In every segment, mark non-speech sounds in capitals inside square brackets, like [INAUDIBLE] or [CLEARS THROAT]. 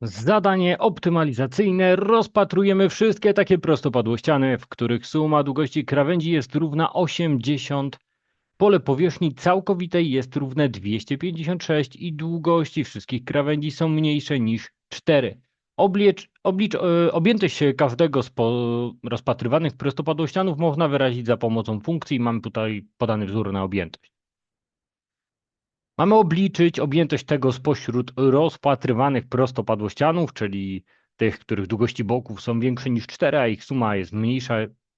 Zadanie optymalizacyjne. Rozpatrujemy wszystkie takie prostopadłościany, w których suma długości krawędzi jest równa 80. Pole powierzchni całkowitej jest równe 256 i długości wszystkich krawędzi są mniejsze niż 4. Oblicz, oblicz, e, objętość każdego z rozpatrywanych prostopadłościanów można wyrazić za pomocą funkcji. Mamy tutaj podany wzór na objętość. Mamy obliczyć objętość tego spośród rozpatrywanych prostopadłościanów, czyli tych, których długości boków są większe niż 4, a ich suma jest mniejsza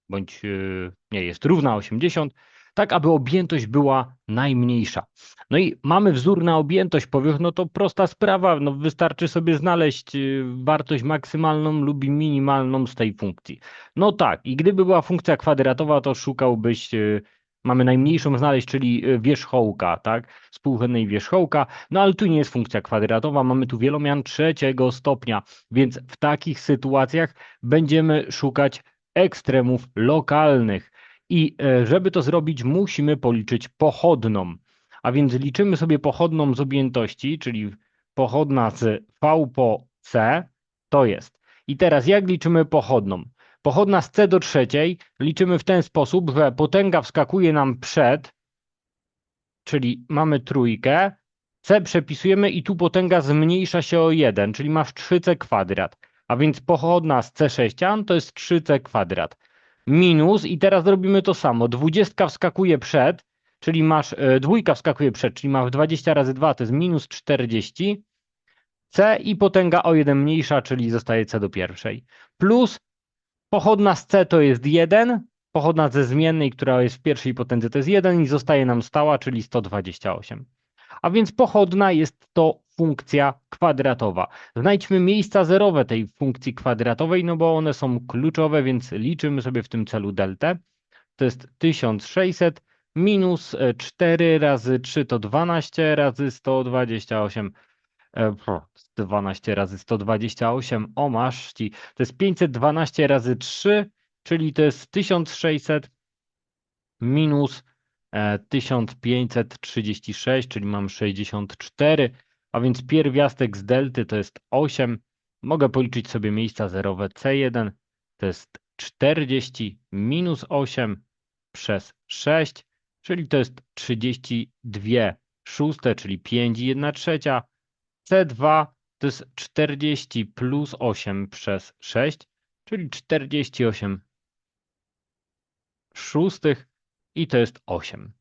bądź yy, nie jest równa 80, tak aby objętość była najmniejsza. No i mamy wzór na objętość powierzchni, no to prosta sprawa, no wystarczy sobie znaleźć yy, wartość maksymalną lub minimalną z tej funkcji. No tak, i gdyby była funkcja kwadratowa, to szukałbyś yy, mamy najmniejszą znaleźć, czyli y, wierzchołka, tak? Współrzędnej wierzchołka, no ale tu nie jest funkcja kwadratowa, mamy tu wielomian trzeciego stopnia, więc w takich sytuacjach będziemy szukać ekstremów lokalnych. I e, żeby to zrobić, musimy policzyć pochodną. A więc liczymy sobie pochodną z objętości, czyli pochodna z V po C, to jest. I teraz jak liczymy pochodną? Pochodna z C do trzeciej liczymy w ten sposób, że potęga wskakuje nam przed, czyli mamy trójkę, C przepisujemy i tu potęga zmniejsza się o 1, czyli masz 3C kwadrat. A więc pochodna z C6 to jest 3C kwadrat. Minus i teraz robimy to samo. Dwudziestka wskakuje przed, czyli masz, e, dwójka wskakuje przed, czyli masz 20 razy 2 to jest minus 40. C i potęga o 1 mniejsza, czyli zostaje C do pierwszej. Plus Pochodna z C to jest 1, pochodna ze zmiennej, która jest w pierwszej potędze to jest 1 i zostaje nam stała, czyli 128. A więc pochodna jest to funkcja kwadratowa. Znajdźmy miejsca zerowe tej funkcji kwadratowej, no bo one są kluczowe, więc liczymy sobie w tym celu deltę. To jest 1600 minus 4 razy 3 to 12 razy 128 12 e, razy 128, o masz ci, to jest 512 razy 3, czyli to jest 1600 minus 1536, e, czyli mam 64, a więc pierwiastek z delty to jest 8. Mogę policzyć sobie miejsca zerowe C1, to jest 40 minus 8 przez 6, czyli to jest 32 szóste, czyli 5 i 1 trzecia, C2 to jest 40 plus 8 przez 6, czyli 48 szóstych i to jest 8.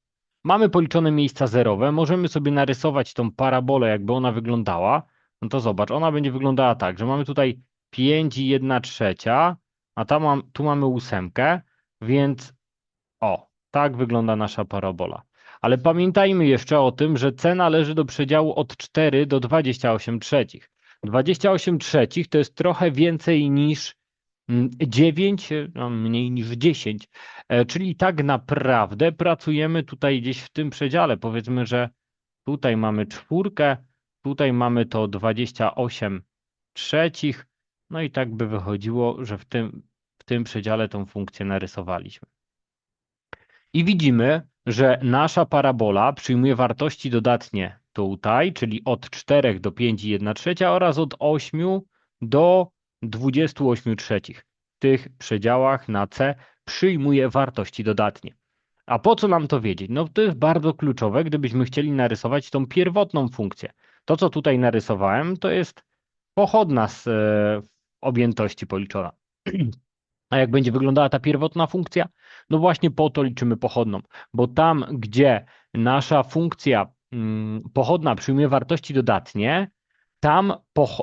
Mamy policzone miejsca zerowe, możemy sobie narysować tą parabolę, jakby ona wyglądała. No to zobacz, ona będzie wyglądała tak, że mamy tutaj 5 i 1 trzecia, a tam mam, tu mamy ósemkę, więc o, tak wygląda nasza parabola. Ale pamiętajmy jeszcze o tym, że C należy do przedziału od 4 do 28 trzecich. 28 trzecich to jest trochę więcej niż 9, mm, no mniej niż 10, e, czyli tak naprawdę pracujemy tutaj gdzieś w tym przedziale. Powiedzmy, że tutaj mamy czwórkę, tutaj mamy to 28 trzecich, no i tak by wychodziło, że w tym, w tym przedziale tą funkcję narysowaliśmy. I widzimy, że nasza parabola przyjmuje wartości dodatnie tutaj, czyli od 4 do 5,1 trzecia oraz od 8 do 28 trzecich. W tych przedziałach na C przyjmuje wartości dodatnie. A po co nam to wiedzieć? No to jest bardzo kluczowe, gdybyśmy chcieli narysować tą pierwotną funkcję. To, co tutaj narysowałem, to jest pochodna z e, objętości policzona. [CLEARS THROAT] A jak będzie wyglądała ta pierwotna funkcja? No właśnie po to liczymy pochodną, bo tam, gdzie nasza funkcja mm, pochodna przyjmuje wartości dodatnie, tam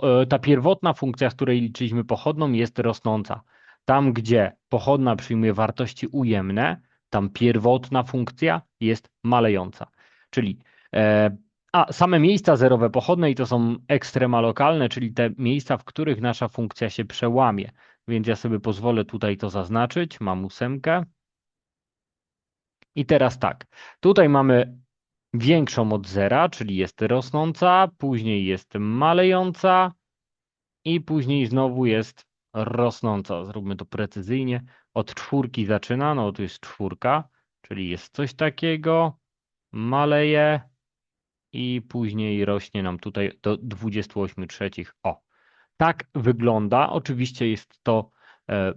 e, ta pierwotna funkcja, z której liczyliśmy pochodną, jest rosnąca. Tam, gdzie pochodna przyjmuje wartości ujemne, tam pierwotna funkcja jest malejąca. Czyli e, a same miejsca zerowe pochodnej to są ekstrema lokalne, czyli te miejsca, w których nasza funkcja się przełamie. Więc ja sobie pozwolę tutaj to zaznaczyć. Mam ósemkę. I teraz tak, tutaj mamy większą od zera, czyli jest rosnąca, później jest malejąca i później znowu jest rosnąca. Zróbmy to precyzyjnie. Od czwórki zaczyna, no tu jest czwórka, czyli jest coś takiego, maleje i później rośnie nam tutaj do 28 trzecich. O, Tak wygląda. Oczywiście jest to e,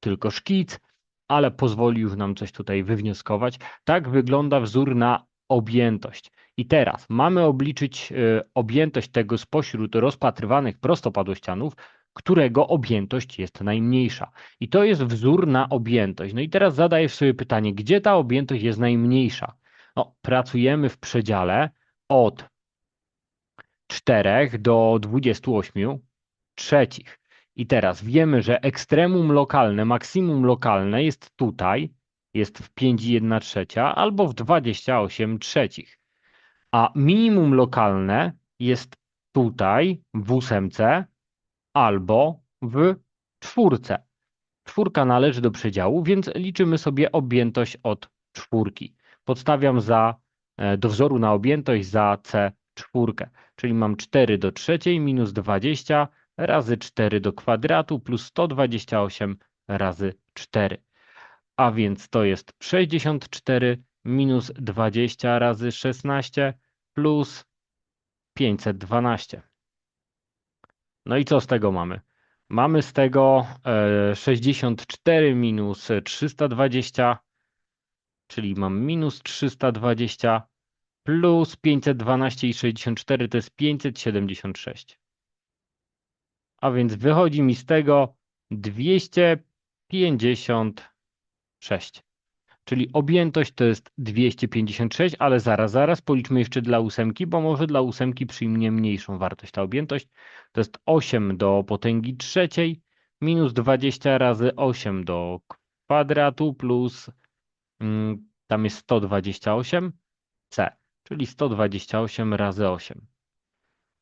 tylko szkic, ale pozwoli już nam coś tutaj wywnioskować. Tak wygląda wzór na objętość. I teraz mamy obliczyć e, objętość tego spośród rozpatrywanych prostopadłościanów, którego objętość jest najmniejsza. I to jest wzór na objętość. No i teraz zadaję sobie pytanie, gdzie ta objętość jest najmniejsza? No, pracujemy w przedziale od 4 do 28 trzecich. I teraz wiemy, że ekstremum lokalne, maksimum lokalne jest tutaj, jest w 5,1 trzecia albo w 28 trzecich. A minimum lokalne jest tutaj w ósemce albo w czwórce. Czwórka należy do przedziału, więc liczymy sobie objętość od czwórki. Podstawiam za, e, do wzoru na objętość za C czwórkę, czyli mam 4 do trzeciej minus 20 razy 4 do kwadratu plus 128 razy 4. A więc to jest 64 minus 20 razy 16 plus 512. No i co z tego mamy? Mamy z tego e, 64 minus 320, czyli mam minus 320 plus 512 i 64 to jest 576. A więc wychodzi mi z tego 256. Czyli objętość to jest 256, ale zaraz, zaraz policzmy jeszcze dla ósemki, bo może dla ósemki przyjmie mniejszą wartość ta objętość. To jest 8 do potęgi trzeciej minus 20 razy 8 do kwadratu plus mm, tam jest 128 c, czyli 128 razy 8.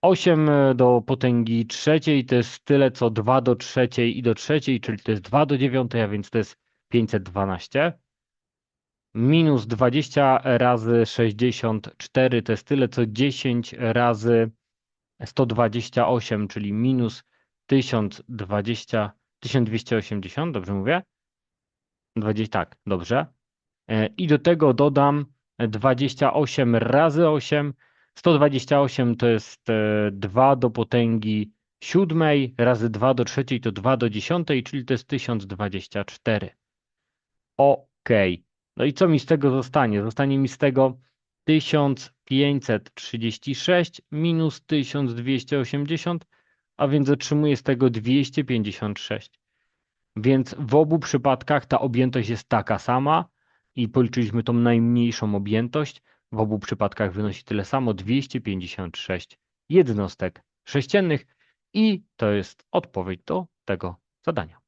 8 do potęgi trzeciej to jest tyle co 2 do trzeciej i do trzeciej, czyli to jest 2 do dziewiątej, a więc to jest 512 minus 20 razy 64 to jest tyle co 10 razy 128, czyli minus 1020, 1280, dobrze mówię? 20, tak, dobrze. E, I do tego dodam 28 razy 8. 128 to jest 2 do potęgi siódmej razy 2 do trzeciej to 2 do dziesiątej, czyli to jest 1024. OK. No i co mi z tego zostanie? Zostanie mi z tego 1536 minus 1280, a więc otrzymuję z tego 256. Więc w obu przypadkach ta objętość jest taka sama i policzyliśmy tą najmniejszą objętość. W obu przypadkach wynosi tyle samo 256 jednostek sześciennych i to jest odpowiedź do tego zadania.